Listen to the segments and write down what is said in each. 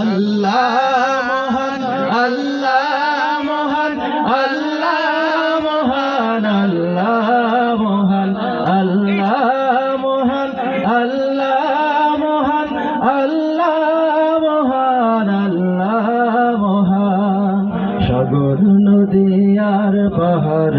আল্লাহ মহান আল্লাহ মহান আল্লাহ মহান আল্লাহ মহান আল্লাহ মহান আল্লাহ মহান আল্লাহ মহান আল্লাহ মহান। সাগর, নদী আর পাহাড়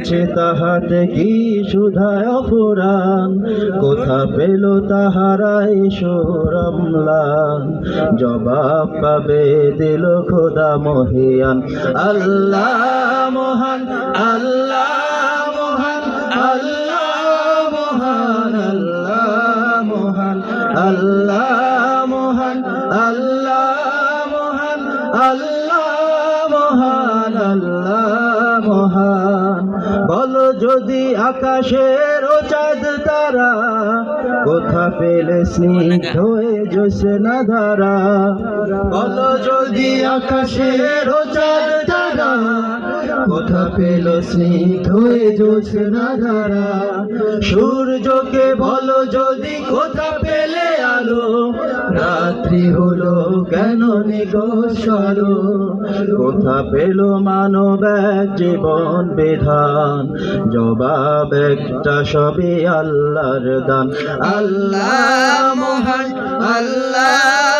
রয়েছে তাহাতে কি সুধায় অপরাণ? কোথা পেল তাহারাই সুরমলান জবাব পাবে দিল খোদা মহিয়ান। আল্লাহ মহান আল্লাহ মহান আল্লাহ মহান আল্লাহ মহান আল্লাহ মহান আল্লাহ মহান, আল্লাহ বলো যদি আকাশের চাঁদ তারা, কোথা পেলে স্নিগ্ধ হয়ে জোসনা ধারা? বলো যদি আকাশের ও চাঁদ তারা কোথা পেল স্নিগ্ধ জোসনা ধারা। সূর্যকে বলো যদি কোথা পেলে আলো। রাত্রি হলো কেন নিগোসলো কোথা পেল মানব জীবন বিধান। জবাব একটা সবই আল্লাহর দান। আল্লাহ মহান, আল্লাহ